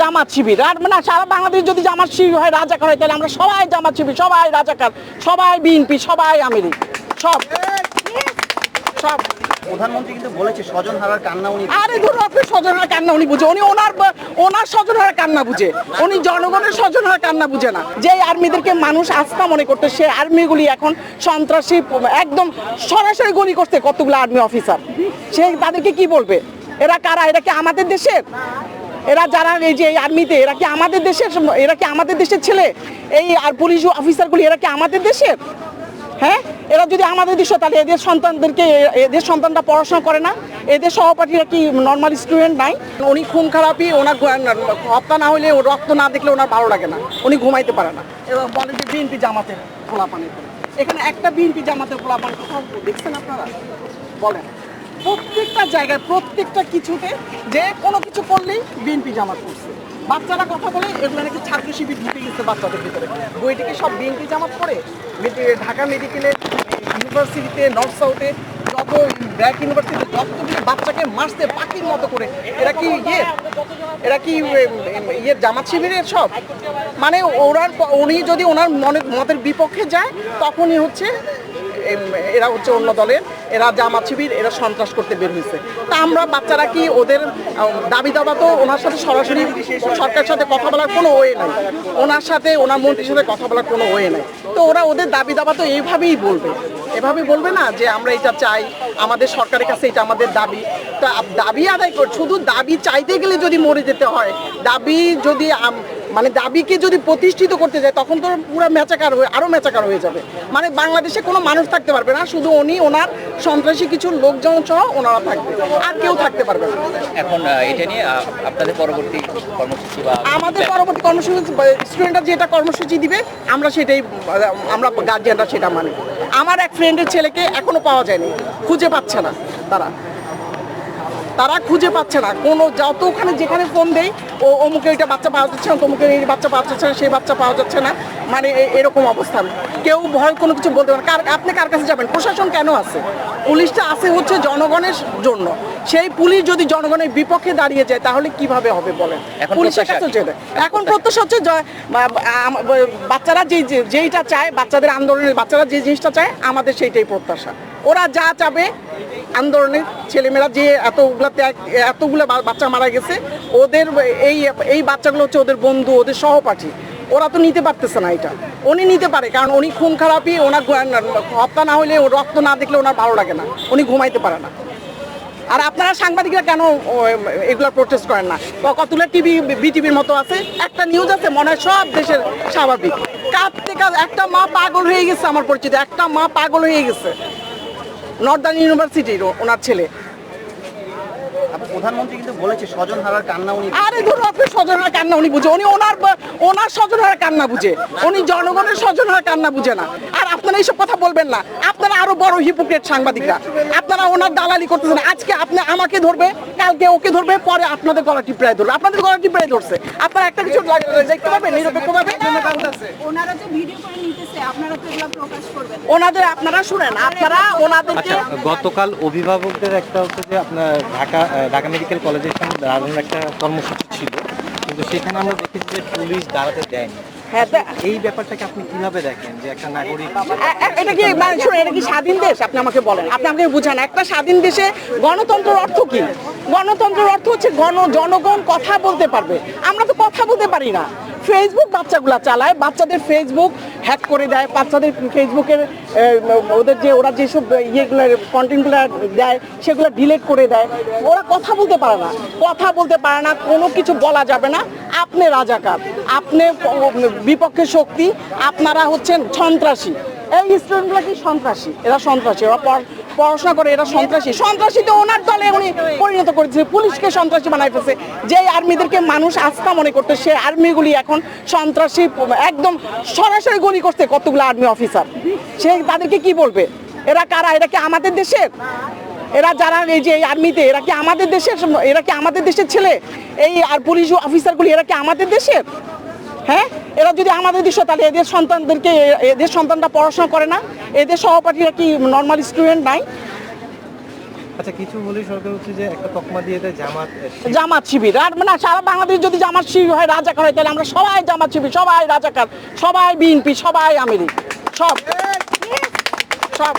জামাত শিবির। আর মানে সারা বাংলাদেশ যদি জামাত শিবির হয় রাজাকার হয় তাহলে আমরা সবাই জামাত শিবির সবাই রাজাকার সবাই বিএনপি সবাই আমিরি সব। সব। প্রধানমন্ত্রী কিন্তু বলেছে স্বজন হারার কান্না উনি আরে ধরো আপনি স্বজনের কান্না উনি বুঝে। উনি ওনার ওনার স্বজনের কান্না বুঝে। উনি জনগণের স্বজনের কান্না বুঝে না। যে আর্মিদেরকে মানুষ আস্থা মনে করতে সে আর্মিগুলি এখন সন্ত্রাসী একদম সরাসরি গুলি করতে কতগুলো আর্মি অফিসার। সে তাদেরকে কি বলবে? এরা কারা? এরা কি আমাদের দেশের? এরা যারা এই যে এই আর্মিতে, এরা কি আমাদের দেশের এরা কি আমাদের দেশের ছেলে? এই আর পুলিশ অফিসারগুলি, এরা কি আমাদের দেশের? হ্যাঁ? এরা যদি আমাদের দেশ তাহলে এদের সন্তানদেরকে এদের সন্তানরা পড়াশোনা করে না। এদের সহপাঠীরা কি নর্মাল স্টুডেন্ট নাই? উনি খুন খারাপই, ওনার হত্যা না হলে রক্ত না দেখলে ওনার ভালো লাগে না। উনি ঘুমাইতে পারে না। এবার বলেন যে বিএনপি জামাতের পোলাপানি এখানে একটা বিএনপি জামাতের পোলাপানি কোথাও দেখছেন আপনারা? বলেন। প্রত্যেকটা জায়গায়, প্রত্যেকটা কিছুতে যে কোনো কিছু করলেই বিএনপি জামাত করছে। বাচ্চারা কথা বলে, এগুলো নাকি ছাত্র শিবির ঢুকে গেছে বাচ্চাদের ভিতরে। বইটিকে সব বিএনপি জামাত করে ঢাকা মেডিকেলে, ইউনিভার্সিটিতে, নর্থ সাউথে, যত ব্র্যাক ইউনিভার্সিটিতে, যতগুলো বাচ্চাকে মারছে পাখির মতো করে, এরা কি ইয়ে? এরা কি ইয়ে জামাত শিবিরের সব? মানে ওনার উনি যদি ওনার মনের মতের বিপক্ষে যায়, তখনই হচ্ছে এরা হচ্ছে অন্য দলের, এরা জামাত শিবির, এরা সন্ত্রাস করতে বের হয়েছে। তা আমরা বাচ্চারা কি ওদের দাবি দাবা তো ওনার সাথে সরাসরি সরকারের সাথে কথা বলার কোনো ওয়ে নাই। ওনার সাথে, ওনার মন্ত্রীর সাথে কথা বলার কোনো ওয়ে নাই। তো ওরা ওদের দাবি দাবা তো এইভাবেই বলবে। এভাবে বলবে না যে আমরা এটা চাই, আমাদের সরকারের কাছে এটা আমাদের দাবি। তা দাবি আদায় কর, শুধু দাবি চাইতে গেলে যদি মরে যেতে হয়, দাবি যদি মানে দাবিকে যদি প্রতিষ্ঠিত করতে যায় তখন তো পুরো ম্যাচাকার হয়ে আরও ম্যাচাকার হয়ে যাবে। মানে বাংলাদেশে কোনো মানুষ থাকতে পারবে না শুধু উনি ওনার সন্ত্রাসী কিছু লোকজন সহ ওনারা থাকবে আর কেউ থাকতে পারবে না। এখন এটা নিয়ে আপনাদের পরবর্তী কর্মসূচি বা আমাদের পরবর্তী কর্মসূচি স্টুডেন্টরা যেটা কর্মসূচি দিবে আমরা সেটাই আমরা গার্জিয়ানরা সেটা মানি। আমার এক ফ্রেন্ডের ছেলেকে এখনও পাওয়া যায়নি খুঁজে পাচ্ছে না তারা। তারা খুঁজে পাচ্ছে না। কোনো যত ওখানে যেখানে ফোন দেই ও অমুকে ওইটা বাচ্চা পাওয়া যাচ্ছে না তমুকে এই বাচ্চা পাওয়া যাচ্ছে না সেই বাচ্চা পাওয়া যাচ্ছে না। মানে এরকম অবস্থান কেউ ভয় কোনো কিছু বলতে পারে। কার আপনি কার কাছে যাবেন? প্রশাসন কেন আছে? পুলিশটা আছে হচ্ছে জনগণের জন্য। সেই পুলিশ যদি জনগণের বিপক্ষে দাঁড়িয়ে যায় তাহলে কীভাবে হবে বলেন? পুলিশের কাছে যেতে এখন প্রত্যাশা হচ্ছে বাচ্চারা যে- যেইটা চায় বাচ্চাদের আন্দোলনের বাচ্চারা যে জিনিসটা চায় আমাদের সেইটাই প্রত্যাশা। ওরা যা চাবে আন্দোলনের ছেলেমেয়েরা যে এতগুলা ত্যাগ, এতগুলো বাচ্চা মারা গেছে, ওদের এই এই বাচ্চাগুলো হচ্ছে ওদের বন্ধু, ওদের সহপাঠী। ওরা তো নিতে পারতেছে না এটা। উনি নিতে পারে, কারণ উনি খুন খারাপই, ওনার হত্যা না হলে রক্ত না দেখলে ওনার ভালো লাগে না। উনি ঘুমাইতে পারে না। আর আপনারা সাংবাদিকরা কেন এগুলো প্রোটেস্ট করেন না? কতগুলো টিভি, বিটিভির মতো আছে, একটা নিউজ আছে, মনে হয় সব দেশের স্বাভাবিক। কাঁদতে কাজ একটা মা পাগল হয়ে গেছে, আমার পরিচিত, একটা মা পাগল হয়ে গেছে। নর্দার্ন ইউনিভার্সিটির ওনার ছেলে। প্রধানমন্ত্রী কিন্তু বলেছে স্বজন হারার কান্না উনি আরে ধরো আপনি স্বজন হারার কান্না উনি বুঝে। উনি ওনার ওনার ওনার হারার কান্না বুঝে। উনি জনগণের স্বজনের কান্না বুঝে না। আপনারা এইসব কথা বলবেন না। আপনারা আরও বড় হিপোক্রেট সাংবাদিকরা। আপনারা ওনার দালালি করতেছেন। আজকে আপনি আমাকে ধরবে কালকে ওকে ধরবে পরে আপনাদের গলা টিপড়ায় ধরবে। আপনাদের গলা টিপড়ায় ধরছে। আপনারা একটা কিছু দেখতে পারবেন নিরপেক্ষভাবে ওনারা তো ভিডিও করে নিতেছে আপনারা তো এগুলো প্রকাশ করবেন। ওনাদের আপনারা শুনেন আপনারা ওনাদেরকে আচ্ছা গতকাল অভিভাবকদের একটা হচ্ছে যে আপনার ঢাকা ঢাকা মেডিকেল কলেজের সামনে দাঁড়ানোর একটা কর্মসূচি ছিল। কিন্তু সেখানে আমরা দেখেছি যে পুলিশ দাঁড়াতে দেয়নি। হ্যাঁ এই ব্যাপারটাকে আপনি কীভাবে দেখেন যে একটা নাগরিক এটা কি মানে শুনুন, এটা কি স্বাধীন দেশ? আপনি আমাকে বলেন। আপনি আমাকে বুঝান একটা স্বাধীন দেশে গণতন্ত্রের অর্থ কি? গণতন্ত্রের অর্থ হচ্ছে গণ জনগণ কথা বলতে পারবে। আমরা তো কথা বলতে পারি না। ফেসবুক বাচ্চাগুলো চালায়, বাচ্চাদের ফেসবুক হ্যাক করে দেয়, বাচ্চাদের ফেসবুকের ওদের যে, ওরা যেসব ইয়েগুলো কন্টেন্টগুলো দেয়, সেগুলো ডিলেট করে দেয়। ওরা কথা বলতে পারে না। কথা বলতে পারে না, কোনো কিছু বলা যাবে না। আপনি রাজাকার, আপনি বিপক্ষে শক্তি, আপনারা হচ্ছেন সন্ত্রাসী। এই স্টুডেন্টগুলো কি সন্ত্রাসী? এরা সন্ত্রাসী, ওরা পড়াশোনা করে এরা সন্ত্রাসী। সন্ত্রাসী তো ওনার দলে উনি পরিণত করেছে, পুলিশকে সন্ত্রাসী ফেলছে যে আর্মিদেরকে মানুষ আস্থা মনে করতে, সে আর্মিগুলি এখন সন্ত্রাসী, একদম সরাসরি গুলি করছে কতগুলো আর্মি অফিসার। সে তাদেরকে কি বলবে? এরা কারা? এরা কি আমাদের দেশের? এরা যারা এই যে আর্মিতে, এরা কি আমাদের দেশের, এরা কি আমাদের দেশের ছেলে? এই আর পুলিশ অফিসারগুলি, এরা কি আমাদের দেশের? হ্যাঁ? এরা যদি আমাদের দেশ তাহলে এদের সন্তানদেরকে এদের সন্তানরা পড়াশোনা করে না। এদের সহপাঠীরা কি নর্মাল স্টুডেন্ট নাই? আচ্ছা কিছু হলেই সরকার হচ্ছে যে একটা তকমা দিয়ে দেয় জামাত জামাত শিবির। আর না সারা বাংলাদেশ যদি জামাত শিবির হয় রাজাকার হয় তাহলে আমরা সবাই জামাত শিবির সবাই রাজাকার সবাই বিএনপি সবাই আমেরিক সব সব।